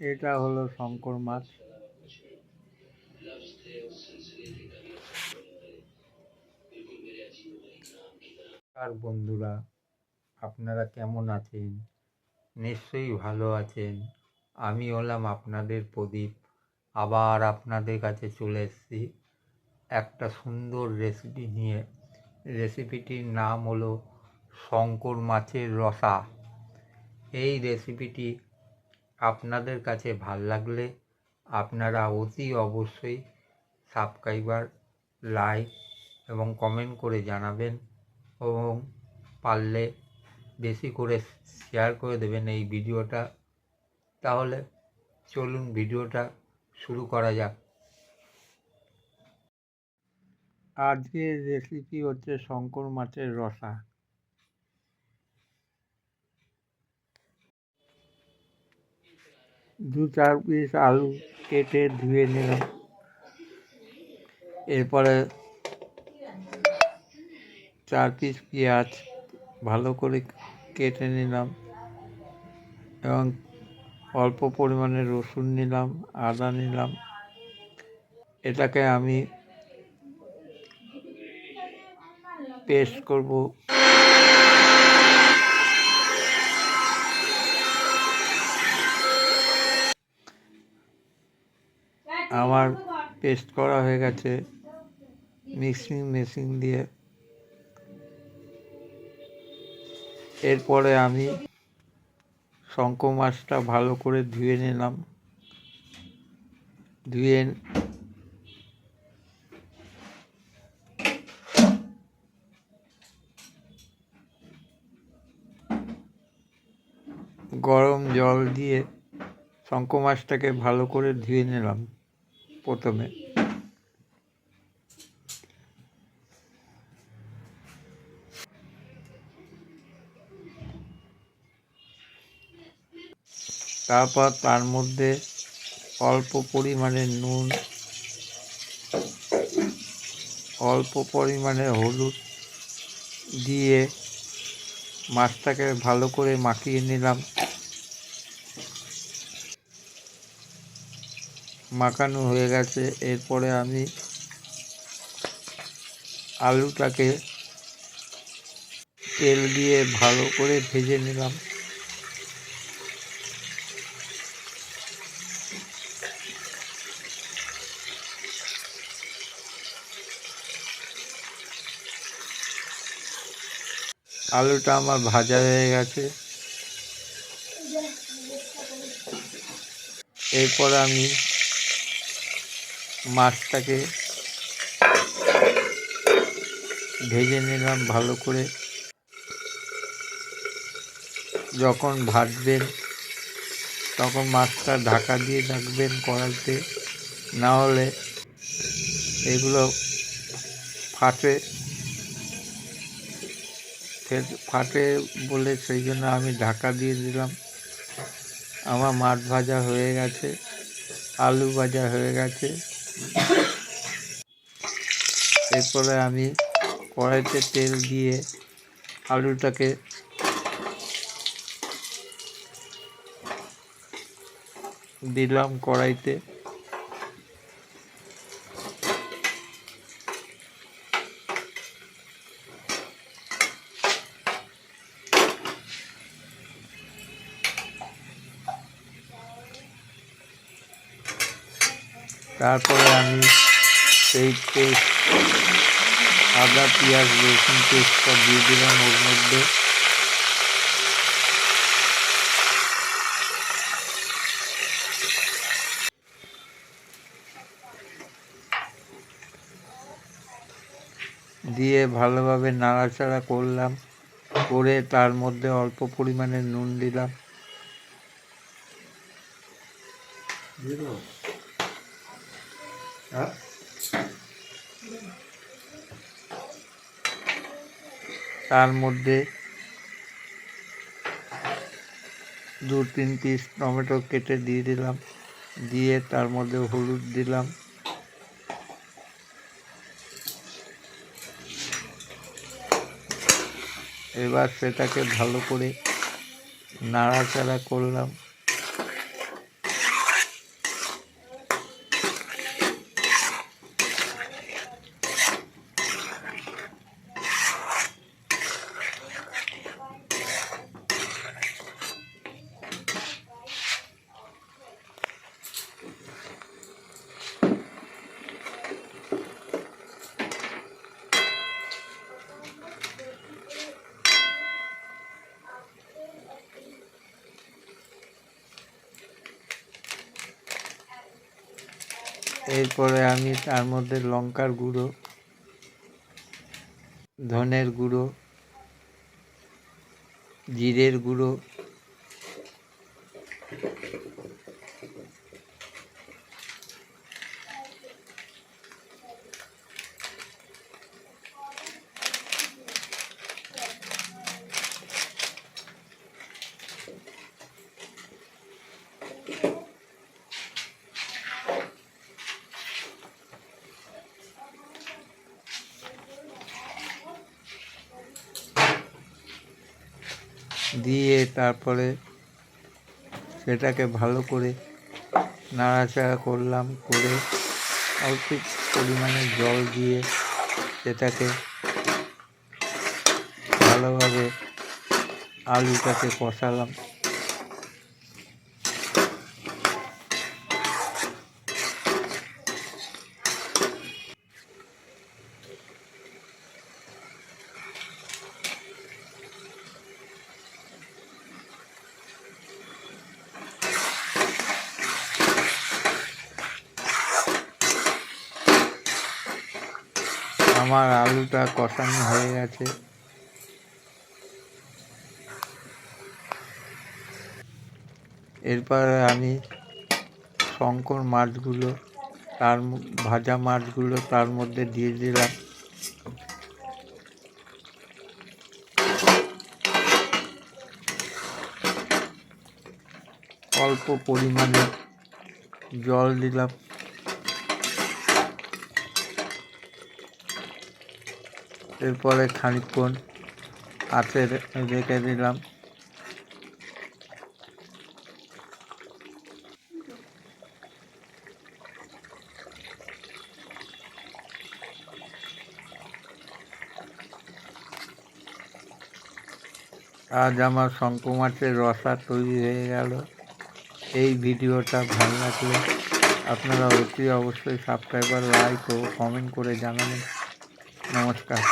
এটা হলো শঙ্কর মাছ। আর বন্ধুরা, আপনারা কেমন আছেন? নিশ্চয়ই ভালো আছেন। আমি হলাম আপনাদের প্রদীপ। আবার আপনাদের কাছে চলে এসেছি একটা সুন্দর রেসিপি নিয়ে। রেসিপিটির নাম হলো শঙ্কর মাছের রসা। এই রেসিপিটি আপনাদের কাছে ভালো লাগলে আপনারা অতি অবশ্যই সাবস্ক্রাইবার লাইক এবং কমেন্ট করে জানাবেন এবং পারলে বেশি করে শেয়ার করে দেবেন এই ভিডিওটা। তাহলে চলুন ভিডিওটা শুরু করা যাক। আজকের রেসিপি হচ্ছে শঙ্কর মাছের রসা। দু চার পিস আলু কেটে ধুয়ে নিলাম। এরপরে চার পিস পেঁয়াজ ভালো করে কেটে নিলাম এবং অল্প পরিমাণে রসুন নিলাম, আদা নিলাম। এটাকে আমি পেস্ট করব। আমার পেস্ট করা হয়ে গেছে। মিক্সিং মেশিন দিয়ে। এরপরে আমি শঙ্খ মাছটা ভালো করে ধুয়ে নিলাম। ধুয়ে গরম জল দিয়ে শঙ্খ মাছটাকে ভালো করে ধুয়ে নিলাম। প্রথমে। তারপর তার মধ্যে অল্প পরিমাণে নুন, অল্প পরিমাণে হলুদ দিয়ে মাছটাকে ভালো করে মাখিয়ে নিলাম। মাখানো হয়ে গেছে। এরপরে আমি আলুটাকে তেল দিয়ে ভালো করে ভেজে নিলাম। আলুটা আমার ভাজা হয়ে গেছে। এরপর আমি মাছটাকে ভেজে নিলাম ভালো করে। যখন ভাজবেন, তখন মাছটা ঢাকা দিয়ে রাখবেন কড়াইতে। না হলে এগুলো ফাটে। ফাটে বলে সেই জন্য আমি ঢাকা দিয়ে দিলাম। আমার মাছ ভাজা হয়ে গেছে, আলু ভাজা হয়ে গেছে। এরপরে আমি কড়াইতে তেল দিয়ে আলুটাকে দিলাম কড়াইতে। তারপরে আমি সেই পেস্ট আদা, পেঁয়াজ, রসুন পেস্টটা দিয়ে দিলাম ওর মধ্যে। দিয়ে ভালোভাবে নাড়াচাড়া করলাম, করে তার মধ্যে অল্প পরিমাণে নুন দিলাম। তার মধ্যে দু, তিন পিস টমেটো কেটে দিয়ে দিলাম। দিয়ে তার মধ্যে হলুদ দিলাম। এবার সেটাকে ভালো করে নাড়াচাড়া করলাম। এরপরে আমি তার মধ্যে লঙ্কার গুঁড়ো ধনের গুঁড়ো জিরের গুঁড়ো দিয়ে তারপরে সেটাকে ভালো করে নাড়াচাড়া করলাম, করে অল্প পরিমাণে জল দিয়ে সেটাকে ভালোভাবে আলুটাকে কষালাম। আমার আলুটা কষানো হয়ে গেছে। এরপরে আমি শঙ্কর মাছগুলো, তার ভাজা মাছগুলো তার মধ্যে দিয়ে দিলাম। অল্প পরিমাণে জল দিলাম। এরপরে খানিকক্ষণ হাতে রেখে দিলাম। আজ আমার শঙ্খ মাছের রসা তৈরি হয়ে গেল। এই ভিডিওটা ভালো লাগলে আপনারা অতি অবশ্যই সাবস্ক্রাইবার লাইক ও কমেন্ট করে জানাবেন। নমস্কার।